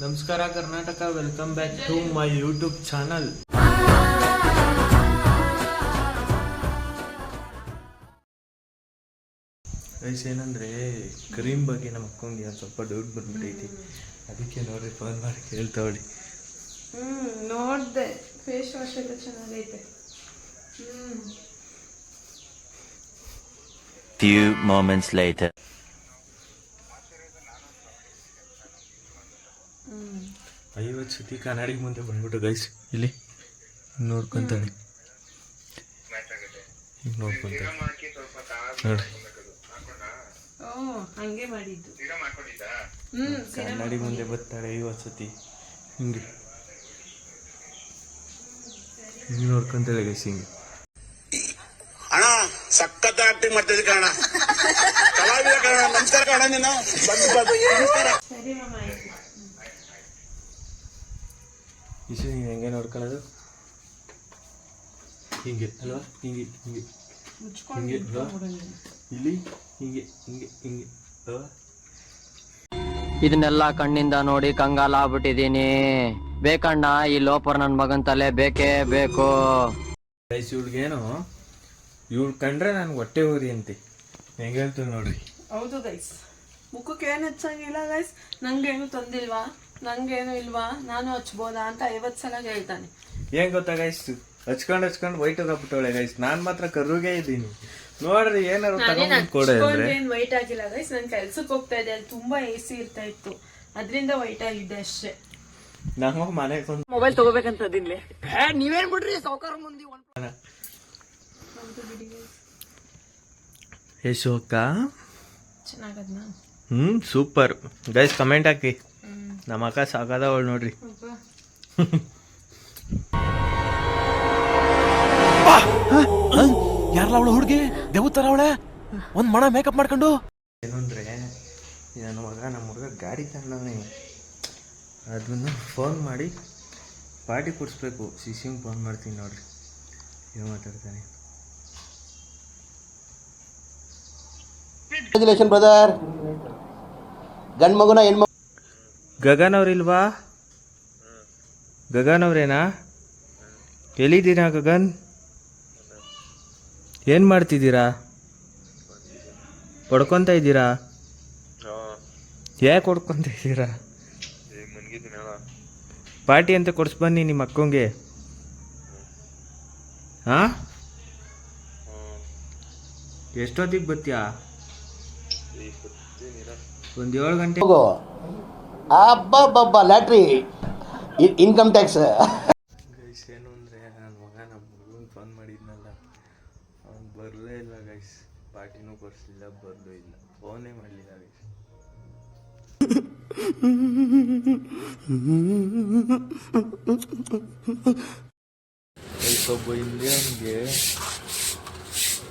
ನಮಸ್ಕಾರ Karnataka welcome back to my YouTube channel ವಯಸ್ಸು ಏನಂದ್ರೆ ಕ್ರೀಮ್ ಬಗ್ಗೆ ನಮ್ಮ ಅಕ್ಕಂಗೆ ಒಂದು ಸ್ವಲ್ಪ ಡೌಟ್ ಬಂದ್ಬಿಟ್ಟೈತಿ ಅದಕ್ಕೆ ನೋಡ್ರಿ ಫೋನ್ ಮಾಡಿ ಕೇಳ್ತಾವಳಿ ಹ್ಮ್ ನೋಡ್ದೆ. ಫೇಸ್ ವಾಶ್ ಎಲ್ಲ ಚೆನ್ನಾಗೈತೆ. ಹ್ಮ್. Few moments later. ಐವತ್ತು ಸತಿ ಕನ್ನಡಿ ಮುಂದೆ ಬಂದ್ಬಿಟ್ಟು ಗೈಸ್ ಇಲ್ಲಿ ನೋಡ್ಕೊಂತಾಳೆ ಈಗ ನೋಡ್ಕೊಂತಾಳೆ ನೋಡಿ. ಓ ಹಂಗೆ ಮಾಡಿದ್ದು. ಹ್ಮ್ ಕನ್ನಡಿ ಮುಂದೆ ಬರ್ತಾಳೆ ಐವತ್ತು ಸತಿ. ಹಿಂಗೆ. ಹಿಂಗೆ ನೋಡ್ಕೊಂತಾಳೆ ಗೈಸ್ ಹಿಂಗೆ. ಅಣ್ಣ ಸಖತ್ ಆಕ್ಟಿಂಗ್ ಮಾಡ್ತಿದ್ದೆ ಕಣ ಕಲಾವಿದ ಕಣ ನಮಸ್ಕಾರ ಕಣ ನೀನು. ಬಂದು ಬಂದು. ನಮಸ್ಕಾರ ಇಶು ನೀನು ಹೆಂಗೆ ನೋಡ್ಕೊಳ್ಳೋದು? ಹಿಂಗೆ. ಅಲ್ವಾ? ಹಿಂಗೆ ಹಿಂಗೆ. ಹಿಂಗೆ ಅಲ್ವಾ. ಇಲ್ಲಿ ಹಿಂಗೆ ಹಿಂಗೆ ಹಿಂಗೆ. ಅಲ್ವಾ? ಇದನ್ನೆಲ್ಲ ಕಣ್ಣಿಂದ ನೋಡಿ ಕಂಗಾಲ ಆಗ್ಬಿಟ್ಟಿದೀನಿ ಬೇಕಣ್ಣ ಈ ಲೋಪರ್ ನನ್ನ ಮಗನ ತಲೆ ಬೇಕೇ ಬೇಕು. ಗೈಸ್ ಇವ್ಳಿಗೇನು ಇವ್ಳು ಕಂಡ್ರೆ ನನ್ಗೆ ಹೊಟ್ಟೆ ಊರಿ ಅಂತೆ. ಹೆಂಗೆ ಹೇಳ್ತೀವಿ ನೋಡ್ರಿ? ಹೌದು ಗೈಸ್ ಮುಖಕ್ಕೆ ಏನು ಹಚ್ಚಂಗಿಲ್ಲ ಗೈಸ್ ನಂಗೇನು ತಂದಿಲ್ವಾ? ನಂಗೇನು ಇಲ್ವಾ? ನಾನು ಹಚ್ಬೋದಾ ಅಂತ ಐವತ್ತು ಸಲ ಹೇಳ್ತಾನೆ. ಏನ್ ಗೊತ್ತಾ ಗೈಸ್ ಹಚ್ಕೊಂಡು ಹಚ್ಕೊಂಡು ವೈಟ್ ಹೋಗ್ಬಿಟ್ಟವಳೆ ಗೈಸ್ ನಾನ್ ಮಾತ್ರ ಕರುಗೆ ಇದ್ದೀನಿ. ನೋಡ್ರಿ ಏನಾರು ತಗೊಂಡ್ ಕೊಡೆ ಏನ್ ವೈಟ್ ಆಗಿಲ್ಲ ಗೈಸ್ ನನ್ ಕೆಲ್ಸಕ್ಕೆ ಹೋಗ್ತಾ ಇದೆ ಅಲ್ಲಿ ತುಂಬಾ ಎ ಸಿ ಇರ್ತಾ ಇತ್ತು. ಅದರಿಂದ ವೈಟ್ ಆಗಿದ್ದೆ ಅಷ್ಟೇ. ನಮ್ಮ ಮನೆಗೆ ಬಂದು ಮೊಬೈಲ್ ತಗೋಬೇಕಂತದಿನ್ಲಿ ನೀವೇನ್ ಬಿಡ್ರಿ ಸಾವುಕಾರ ಮುಂದಿ ಯಶು ಅಕ್ಕ ಚೆನ್ನಾಗದ್ನಾ? ಹ್ಮ್ ಸೂಪರ್ ಗೈಸ್ ಕಮೆಂಟ್ ಹಾಕಿ. ನಮ್ಮ ಅಕ್ಕ ಸಾಕಾದವಳು ನೋಡ್ರಿ. ಯಾರಲ್ಲ ಅವಳು ಹುಡುಗಿ? ದೇವತರ ಅವಳೆ? ಒಂದ್ ಮಣ ಮೇಕಪ್ ಮಾಡ್ಕೊಂಡು? ಏನಂದ್ರೆ ಅಂದ್ರೆ ನನ್ನ ಮಗ ನಮ್ಮ ಹುಡುಗ ಗಾಡಿ ತಗೊಂಡವನೆ. ಅದನ್ನು ಫೋನ್ ಮಾಡಿ ಪಾರ್ಟಿ ಕೊಡಿಸ್ಬೇಕು. ಸಿಸಿಂಗ್ ಫೋನ್ ಮಾಡ್ತೀನಿ ನೋಡ್ರಿ. ಏನು ಮಾತಾಡ್ತಾನೆ. ಕಂಗ್ರ್ಯಾಚುಲೇಷನ್ ಬ್ರದರ್ ಗಂಡ್ ಮಗುನ ಹೆಣ್ಮಗು ಗಗನ್ ಅವ್ರಿಲ್ವಾ ಗಗನ್ ಅವ್ರೇನಾ ಎಲ್ಲಿದ್ದೀರಾ ಗಗನ್? ಏನು ಮಾಡ್ತಿದ್ದೀರಾ? ಹೊಡ್ಕೊತ ಇದ್ದೀರಾ? ಯಾಕೆ ಹೊಡ್ಕೊತ ಇದ್ದೀರಾ? ಪಾರ್ಟಿ ಅಂತ ಕೊಡ್ಸ್ ಬನ್ನಿ ನಿಮ್ಮ ಅಕ್ಕಂಗೆ. ಹಾ. ಎಷ್ಟೊತ್ತಿಗೆ ಬರ್ತೀಯಾ? ಒಂದು ಏಳು ಗಂಟೆ ಅಬ್ಬಬ್ಬಬ್ಬ ಲ್ಯಾಟ್ರಿ. Income tax. ಗೈಸ್ ಏನು ಅಂದರೆ ನನ್ನ ಮಗ ನಮ್ಮ ಹುಡುಗನ ಫೋನ್ ಮಾಡಿದ್ನಲ್ಲ ಅವ್ನು ಬರಲೇ ಇಲ್ಲ ಗೈಸ್. ಪಾರ್ಟಿನೂ ಕೊಡಿಸ್ಲಿಲ್ಲ ಬರಲೂ ಇಲ್ಲ. ಫೋನೇ ಮಾಡಲಿಲ್ಲ ಗೈಸ್. ಗೈಸ್ ಒಬ್ಬ ಇಂಡಿಯನ್ಗೆ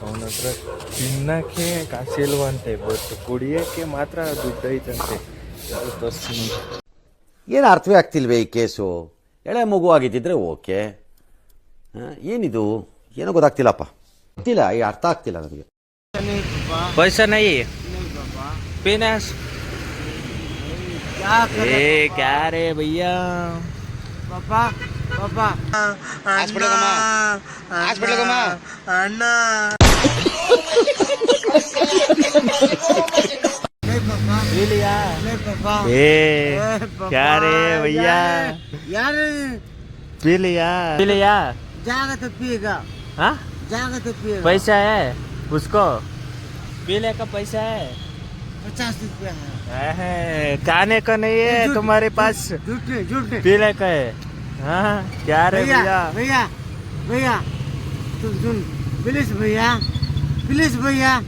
ಅವನ ಹತ್ರ ತಿನ್ನಕ್ಕೆ ಕಾಸಿಲ್ವಂತೆ ಬಟ್ ಕುಡಿಯೋಕ್ಕೆ ಮಾತ್ರ ದುಡ್ಡು ಐತಂತೆ ಅದು ತೋರಿಸ್ತೀನಿ ಏನು ಅರ್ಥವೇ ಆಗ್ತಿಲ್ವೇ ಈ ಕೇಸು ಎಳೆ ಮಗು ಆಗಿದ್ದಿದ್ರೆ ಓಕೆ ಆ, ಏನಿದು ಏನೋ ಗೊತ್ತಾಗ್ತಿಲ್ಲಪ್ಪ ಗೊತ್ತಿಲ್ಲ ಈ ಅರ್ಥ ಆಗ್ತಿಲ್ಲ ನನಗೆ पैसा नहीं पीना ए क्या रे भैया पी लिया ए क्या रे भैया? यार पी लिया पी लिया जागा तो पिएगा। हाँ? जागा तो पिएगा। पैसा है उसको। पीने का पैसा है? पचास रुपया है। है, खाने का नहीं है तुम्हारे पास। झूठे झूठे पीने का है? हाँ क्या रे भैया भैया? भैया भैया तुम सुन। प्लीज़ भैया प्लीज़ भैया।